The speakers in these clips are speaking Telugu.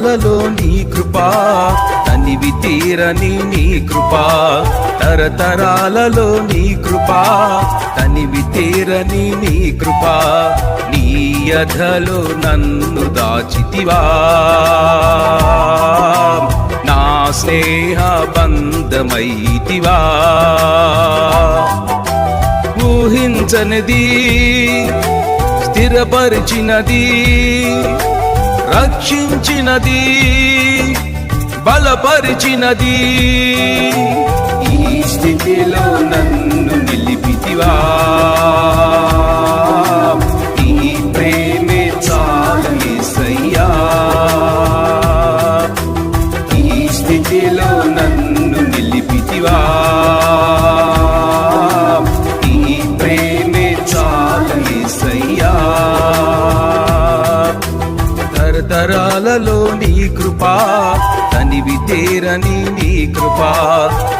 తరతరాలలో నీ కృపా తనివి తీరని నీ కృపా తరతరాలలో నీ కృపా తనివి తీరని నీ కృపా నీ అధలో నన్ను దాచితివా. నా స్నేహ బంధమైతివా. ఊహించనిది స్థిరపరిచినది రక్షించినది బలపరిచినది. తనివి తీరని నీ కృపా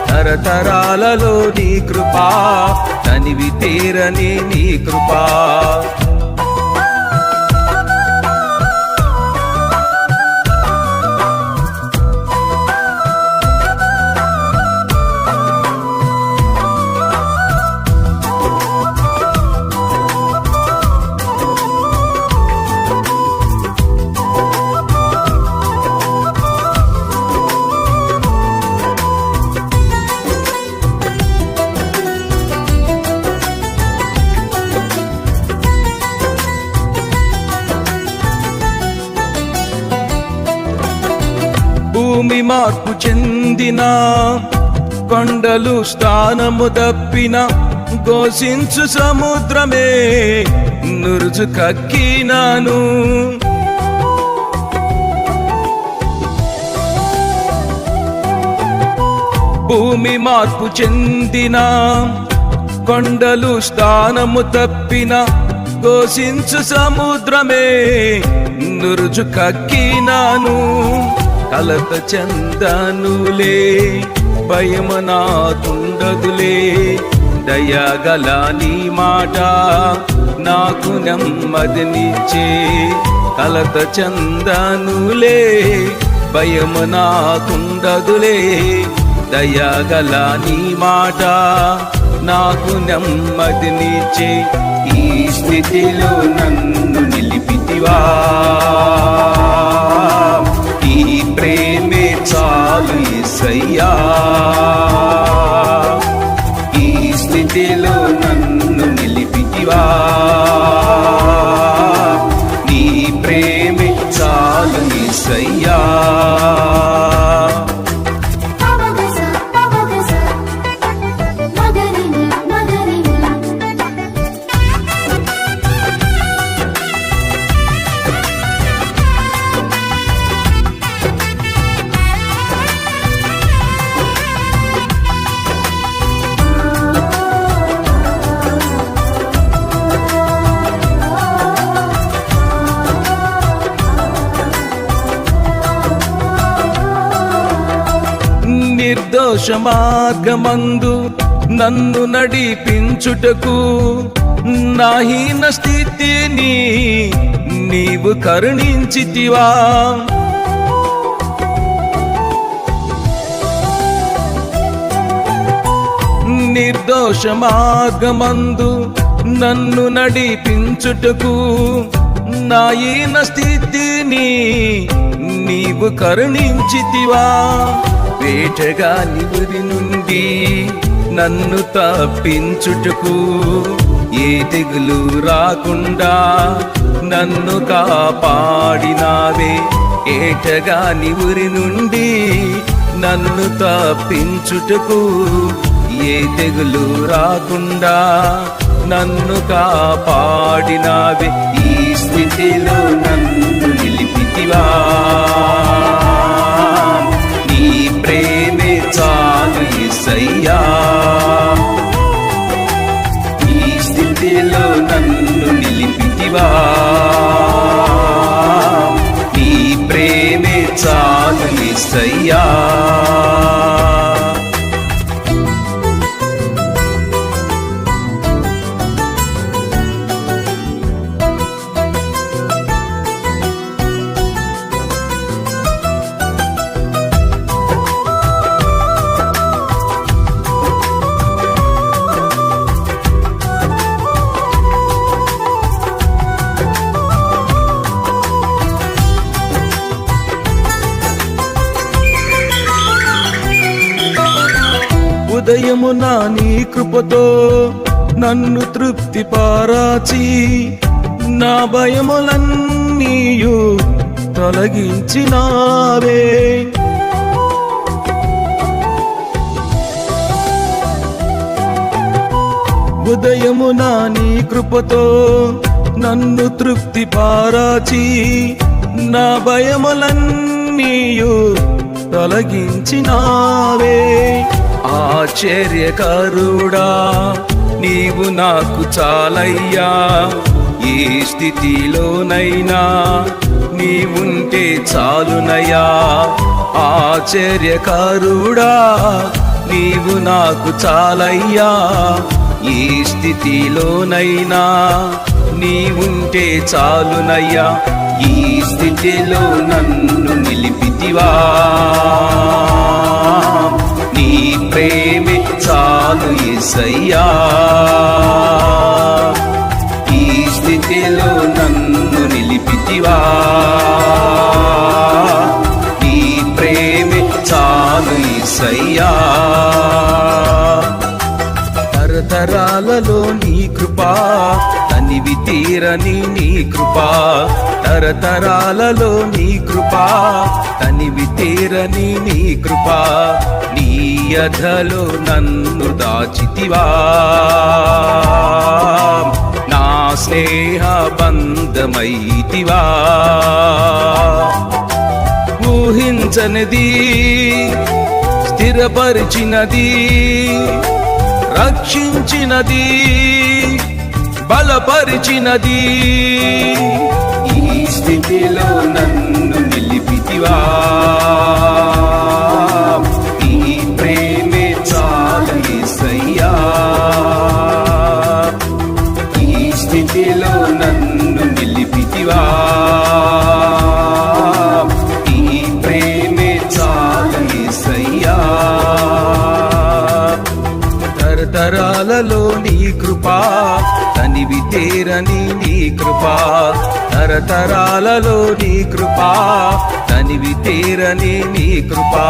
తరతరాలలో నీ కృపా తనివి తీరని నీ కృపా. భూమి మార్పు చెందిన కొండలు స్థానము తప్పిన ఘోషించు సముద్రమే నురుచు కక్కినాను. భూమి మార్పు చెందిన కొండలు స్థానము తప్పిన ఘోషించు సముద్రమే నురుజు కక్కినాను. కలత చందనులే భయమనాతుండదులే దయగల నీ మాట నాకు నెమ్మదినిచ్చే. కలత చందనులే భయము నాకుండదులే దయగల నీ మాట నాకు నెమ్మదినిచ్చే. ఈ స్థితిలో నన్ను నిలిపితివా. నిర్దోష మార్గమందు నన్ను నడిపించుటకు నాహీన స్థితిని నీవు కరుణించితివా. నిర్దోష మార్గమందు నన్ను నడిపించుటకు నాయన స్థితిని నీవు కరుణించితివా. వేటగా నివురి నుండి నన్ను తప్పించుటకు ఏ తెగులు రాకుండా నన్ను కాపాడినావే. ఏటగా నివురి నుండి నన్ను తప్పించుటకు ఏ తెగులు రాకుండా నన్ను కాపాడినావే. ఈ స్థితిలో నన్ను నిలిపితివా. నన్ను నిలిపితివా. నీ ప్రేమే చాలు యేసయ్యా ఉదయమున నీ కృపతో నన్ను తృప్తి పారాచి నా భయములన్నీయు తొలగించినావే. ఉదయమున నీ కృపతో నన్ను తృప్తి పారాచి నా భయములన్నీయు తొలగించినావే. ఆశ్చర్యకరుడా నీవు నాకు చాలయ్యా ఏ స్థితిలోనైనా నీవుంటే చాలునయ్యా. ఆశ్చర్యకరుడా నీవు నాకు చాలయ్యా ఏ స్థితిలోనైనా నీవుంటే చాలునయ్యా. ఈ స్థితిలో నన్ను నిలిపితివా. చాలు ఈ స్థితిలో నన్ను నిలిపితివా. ఈ ప్రేమే చాలు ఎసయ్యా తరతరాలలో నీ కృపా నివి తీరని నీ కృపా తరతరాలలో నీ కృపా తనివి తీరని నీ కృపా నీ అధలో నన్ను దాచితివా. నా స్నేహ బంధమైతివా. ఊహించనిది స్థిరపరిచినది రక్షించినది బలపరిచినది. ఈ స్థితిలో నన్ను నిలిపితివా. తీరని నీ కృపా తరతరాలలో నీ కృపా తనివి తీరని నీ కృపా.